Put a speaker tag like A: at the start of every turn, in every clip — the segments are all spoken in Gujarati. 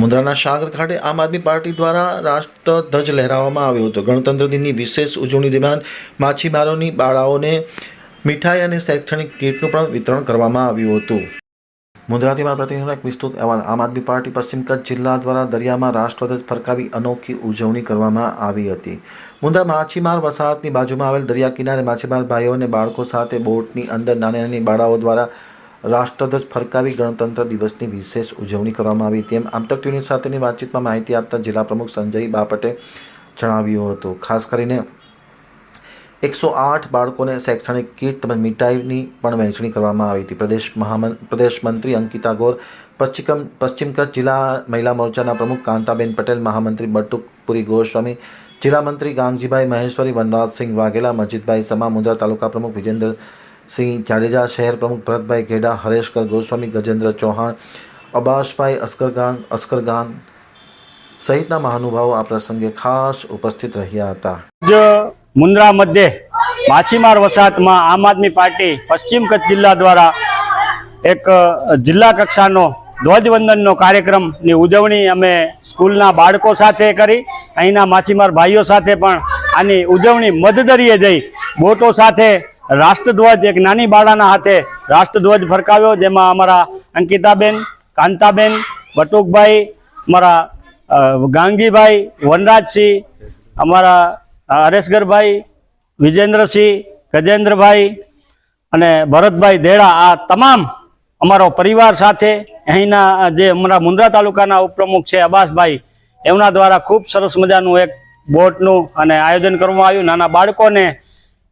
A: મુન્દ્રાના સાગર ખાતે આમ આદમી પાર્ટી દ્વારા રાષ્ટ્રધ્વજ લહેરાવવામાં આવ્યો હતો. ગણતંત્ર દિનની વિશેષ ઉજવણી દરમિયાન માછીમારોની બાળાઓને મીઠાઈ અને શૈક્ષણિક કીટનું પણ વિતરણ કરવામાં આવ્યું હતું. મુન્દ્રાથી મારા પ્રતિનિધિનો એક વિસ્તૃત અહેવાલ. આમ આદમી પાર્ટી પશ્ચિમ કચ્છ જિલ્લા દ્વારા દરિયામાં રાષ્ટ્રધ્વજ ફરકાવી અનોખી ઉજવણી કરવામાં આવી હતી. મુન્દ્રા માછીમાર વસાહતની બાજુમાં આવેલ દરિયા કિનારે માછીમાર ભાઈઓ અને બાળકો સાથે બોટની અંદર નાની નાની બાળાઓ દ્વારા રાષ્ટ્રધ્વજ ફરકાવી ગણતંત્ર દિવસની વિશેષ ઉજવણી કરવામાં આવી. તેમ આમતક ટીવી સાથેની વાતચીતમાં માહિતી આપતા જિલ્લા પ્રમુખ સંજય બાપટે જણાવ્યું હતું. ખાસ કરીને એકસો આઠ બાળકોને શૈક્ષણિક કીટ તેમજ મીઠાઈની પણ વહેંચણી કરવામાં આવી હતી. પ્રદેશ મહામં, પ્રદેશ મંત્રી અંકિતા ગોર પશ્ચિમ પશ્ચિમ કચ્છ જિલ્લા મહિલા મોરચાના પ્રમુખ કાંતાબેન પટેલ, મહામંત્રી બટુકપુરી ગોસ્વામી, જિલ્લા મંત્રી ગાંગજીભાઈ મહેશ્વરી, વનરાજસિંહ વાઘેલા, મજીદભાઈ સમા, મુંદ્રા તાલુકા પ્રમુખ વિજેન્દ્રસિંહ જાડેજા, શહેર પ્રમુખ ભરતભાઈ ઘેડા, હરેશકર ગોસ્વામી, ગજેન્દ્ર ચૌહાણ, અબાસભાઈ અસ્કરગાન અસ્કરગાન સહિતના મહાનુભાવો આ પ્રસંગે ખાસ ઉપસ્થિત રહ્યા હતા.
B: જ મુન્દ્રા મધ્યે માછીમાર વસાહતમાં આમ આદમી પાર્ટી પશ્ચિમ કચ્છ જિલ્લા દ્વારા એક જિલ્લા કક્ષાનો ધ્વજવંદનનો કાર્યક્રમની ઉજવણી અમે સ્કૂલના બાળકો સાથે કરી, અહીંના માછીમાર ભાઈઓ સાથે પણ આની ઉજવણી મધદરીએ જઈ બોટો સાથે રાષ્ટ્રધ્વજ એક નાની બાળાના હાથે રાષ્ટ્રધ્વજ ફરકાવ્યો, જેમાં અમારા અંકિતાબેન, કાંતાબેન, બટુકભાઈ, અમારા ગાંગીભાઈ, વનરાજસિંહ, અમારા હરેશગરભાઈ, વિજેન્દ્રસિંહ, ગજેન્દ્રભાઈ અને ભરતભાઈ દેડા, આ તમામ અમારો પરિવાર સાથે અહીંના જે અમારા મુન્દ્રા તાલુકાના ઉપપ્રમુખ છે અબાસભાઈ એમના દ્વારા ખૂબ સરસ મજાનું એક બોટનું અને આયોજન કરવામાં આવ્યું. નાના બાળકોને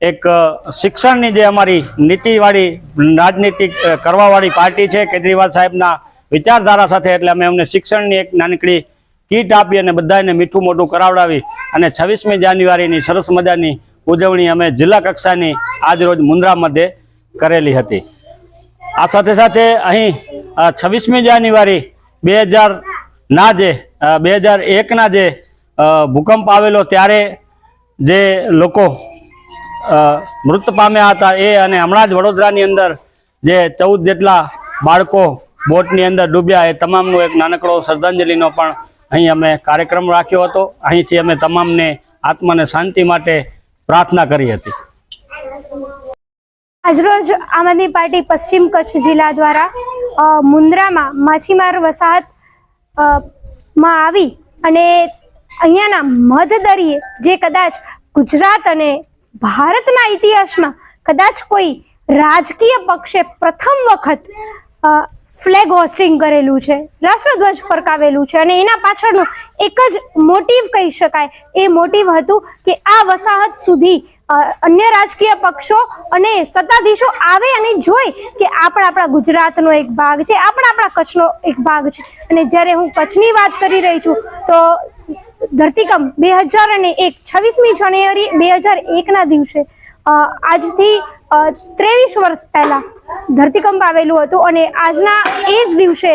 B: એક શિક્ષણની જે અમારી નીતિવાળી રાજનીતિ કરવાવાળી પાર્ટી છે, કેજરીવાલ સાહેબના વિચારધારા સાથે એટલે અમે અમને શિક્ષણની એક નાનકડી કીટ આપી અને બધાને મીઠું મોઢું કરાવડાવી અને છવ્વીસમી જાન્યુઆરીની સરસ મજાની ઉજવણી અમે જિલ્લા કક્ષાની આજરોજ મુન્દ્રા મધ્યે કરેલી હતી. આ સાથે સાથે અહીં છવ્વીસમી જાન્યુઆરી બે હજારના જે બે હજાર એકના જે ભૂકંપ આવેલો ત્યારે જે લોકો મૃત પામ્યા હતા એ અને હમણાં જ વડોદરાની અંદર જે ચૌદ જેટલા બાળકો બોટની અંદર ડૂબ્યા એ તમામનો એક નાનકડો શ્રદ્ધાંજલિનો પણ અહીં અમે કાર્યક્રમ રાખ્યો હતો. અહીંથી અમે તમામને આત્માને શાંતિ માટે પ્રાર્થના કરી હતી.
C: આજરોજ આમ આદમી પાર્ટી પશ્ચિમ કચ્છ જિલ્લા દ્વારા મુન્દ્રામાં માછીમાર વસાહતમાં આવી અને અહીંયાના મધદરીએ જે કદાચ ગુજરાત અને ભારતના ઇતિહાસમાં કદાચ કોઈ રાજકીય પક્ષે પ્રથમ વખત ફ્લેગ હોસ્ટિંગ કરેલું છે, રાષ્ટ્રધ્વજ ફરકાવેલું છે અને એના પાછળનો એક જ મોટિવ કહી શકાય. એ મોટિવ હતું કે આ વસાહત સુધી અન્ય રાજકીય પક્ષો અને સત્તાધીશો આવે અને જોઈ કે આપણા આપણા ગુજરાતનો એક ભાગ છે, આપણા આપણા કચ્છનો એક ભાગ છે. અને જ્યારે હું કચ્છની વાત કરી રહી છું, તો ધરતીકંપ બે હજાર અને એક, છવ્વીસમી જાન્યુઆરી બે હજાર એકના દિવસે આજથી ત્રેવીસ વર્ષ પહેલા ધરતીકંપ આવેલું હતું અને આજના એ જ દિવસે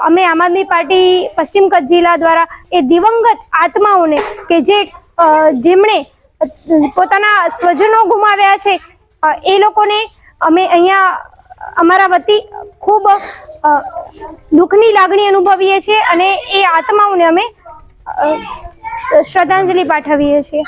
C: અમે આમ આદમી પાર્ટી પશ્ચિમ કચ્છ જિલ્લા દ્વારા એ દિવંગત આત્માઓને કે જે જેમણે પોતાના સ્વજનો ગુમાવ્યા છે એ લોકોને અમે અહીંયા અમારા વતી ખૂબ દુઃખની લાગણી અનુભવીએ છીએ અને એ આત્માઓને અમે શ્રદ્ધાંજલિ પાઠવીએ છીએ.